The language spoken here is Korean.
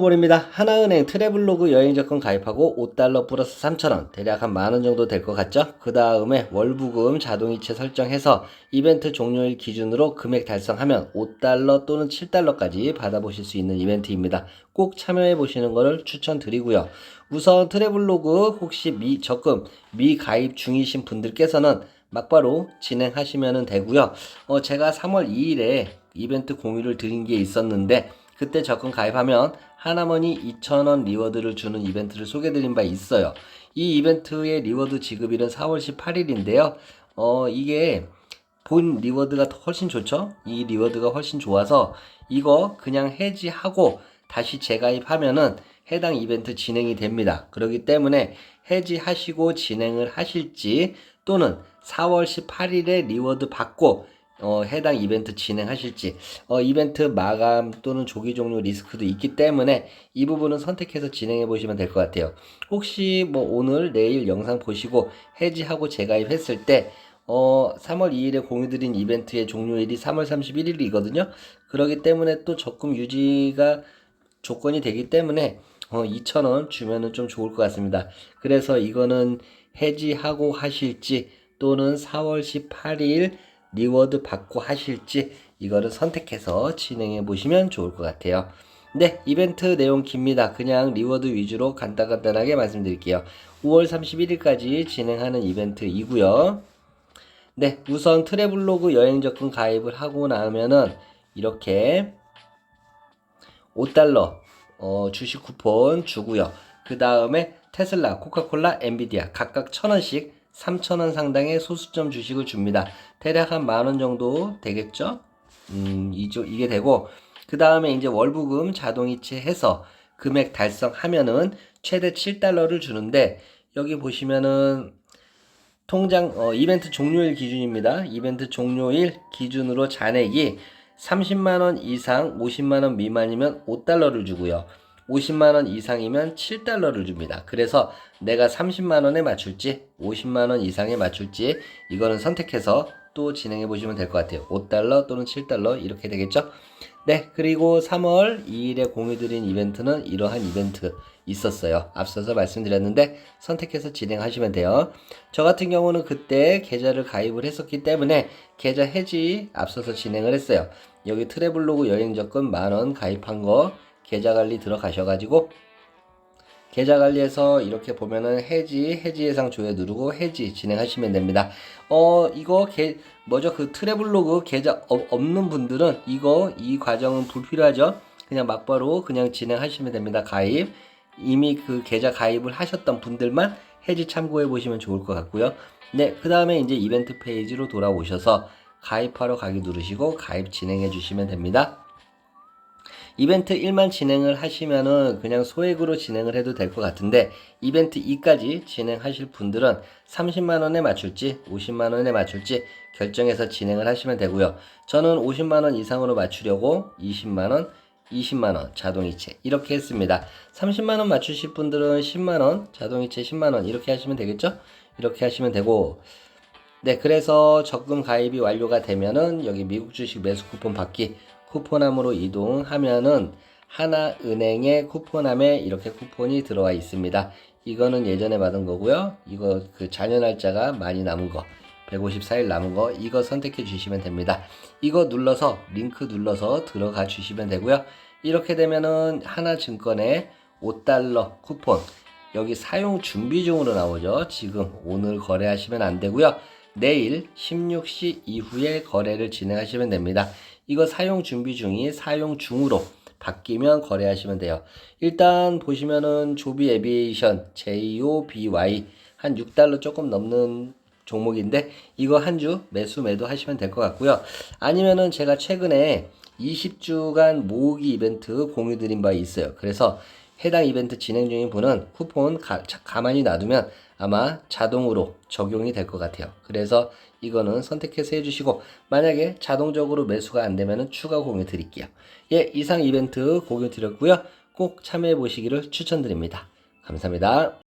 버립니다. 하나은행 트래블로그 여행적금 가입하고 5달러 플러스 3,000원 대략 한 만원 정도 될 것 같죠? 그 다음에 월부금 자동이체 설정해서 이벤트 종료일 기준으로 금액 달성하면 5달러 또는 7달러까지 받아보실 수 있는 이벤트입니다. 꼭 참여해 보시는 것을 추천드리고요. 우선 트래블로그 혹시 미 적금 미 가입 중이신 분들께서는 막바로 진행하시면 되고요. 어, 제가 3월 2일에 이벤트 공유를 드린 게 있었는데 그때 적금 가입하면 하나머니 2,000원 리워드를 주는 이벤트를 소개드린 바 있어요. 이 이벤트의 리워드 지급일은 4월 18일인데요. 어, 이게 본 리워드가 더 훨씬 좋죠? 이 리워드가 훨씬 좋아서 이거 그냥 해지하고 다시 재가입하면은 해당 이벤트 진행이 됩니다. 그렇기 때문에 해지하시고 진행을 하실지 또는 4월 18일에 리워드 받고 어, 해당 이벤트 진행하실지 어, 이벤트 마감 또는 조기 종료 리스크도 있기 때문에 이 부분은 선택해서 진행해 보시면 될 것 같아요. 혹시 뭐 오늘 내일 영상 보시고 해지하고 재가입했을 때 어, 3월 2일에 공유드린 이벤트의 종료일이 3월 31일이거든요. 그렇기 때문에 또 적금 유지가 조건이 되기 때문에 어, 2,000원 주면은 좀 좋을 것 같습니다. 그래서 이거는 해지하고 하실지 또는 4월 18일 리워드 받고 하실지 이거를 선택해서 진행해 보시면 좋을 것 같아요. 네, 이벤트 내용 깁니다. 그냥 리워드 위주로 간단간단하게 말씀드릴게요. 5월 31일까지 진행하는 이벤트이고요. 네, 우선 트래블로그 여행 적금 가입을 하고 나면은 이렇게 5달러 어, 주식 쿠폰 주고요. 그 다음에 테슬라, 코카콜라, 엔비디아 각각 1000원씩 3,000원 상당의 소수점 주식을 줍니다. 대략 한 만 원 정도 되겠죠? 음, 이죠, 이게 되고, 그 다음에 이제 월부금 자동이체 해서 금액 달성하면은 최대 7달러를 주는데, 여기 보시면은 통장, 어, 이벤트 종료일 기준입니다. 이벤트 종료일 기준으로 잔액이 30만원 이상 50만원 미만이면 5달러를 주고요. 50만원 이상이면 7달러를 줍니다. 그래서 내가 30만원에 맞출지 50만원 이상에 맞출지 이거는 선택해서 또 진행해 보시면 될 것 같아요. 5달러 또는 7달러 이렇게 되겠죠? 네, 그리고 3월 2일에 공유드린 이벤트는 이러한 이벤트 있었어요. 앞서서 말씀드렸는데 선택해서 진행하시면 돼요. 저 같은 경우는 그때 계좌를 가입을 했었기 때문에 계좌 해지 앞서서 진행을 했어요. 여기 트래블로그 여행 적금 만원 가입한 거 계좌 관리 들어가셔가지고 계좌 관리에서 이렇게 보면은 해지, 해지 예상 조회 누르고 해지 진행하시면 됩니다. 어, 이거 게, 뭐죠? 그 트래블로그 계좌 어, 없는 분들은 이거, 이 과정은 불필요하죠? 그냥 막바로 그냥 진행하시면 됩니다. 가입. 이미 그 계좌 가입을 하셨던 분들만 해지 참고해 보시면 좋을 것 같고요. 네, 그 다음에 이제 이벤트 페이지로 돌아오셔서 가입하러 가기 누르시고 가입 진행해 주시면 됩니다. 이벤트 1만 진행을 하시면은 그냥 소액으로 진행을 해도 될 것 같은데 이벤트 2까지 진행하실 분들은 30만 원에 맞출지 50만 원에 맞출지 결정해서 진행을 하시면 되고요. 저는 50만 원 이상으로 맞추려고 20만 원 20만원 자동이체 이렇게 했습니다. 30만원 맞추실 분들은 10만원 자동이체 10만원 이렇게 하시면 되겠죠? 이렇게 하시면 되고 네 그래서 적금 가입이 완료가 되면은 여기 미국 주식 매수 쿠폰 받기 쿠폰함으로 이동하면은 하나은행의 쿠폰함에 이렇게 쿠폰이 들어와 있습니다. 이거는 예전에 받은 거고요. 이거 그 잔여 날짜가 많이 남은 거 154일 남은 거 이거 선택해 주시면 됩니다. 이거 눌러서 링크 눌러서 들어가 주시면 되고요. 이렇게 되면은 하나증권의 5달러 쿠폰 여기 사용 준비 중으로 나오죠. 지금 오늘 거래하시면 안 되고요. 내일 16시 이후에 거래를 진행하시면 됩니다. 이거 사용 준비 중이 사용 중으로 바뀌면 거래하시면 돼요. 일단 보시면은 조비 에비에이션 JOBY 한 6달러 조금 넘는 종목인데 이거 한 주 매수 매도 하시면 될 것 같고요. 아니면은 제가 최근에 20주간 모으기 이벤트 공유 드린 바 있어요. 그래서 해당 이벤트 진행 중인 분은 쿠폰 가, 가만히 놔두면 아마 자동으로 적용이 될 것 같아요. 그래서 이거는 선택해서 해주시고 만약에 자동적으로 매수가 안 되면 추가 공유 드릴게요. 예, 이상 이벤트 공유 드렸고요. 꼭 참여해 보시기를 추천드립니다. 감사합니다.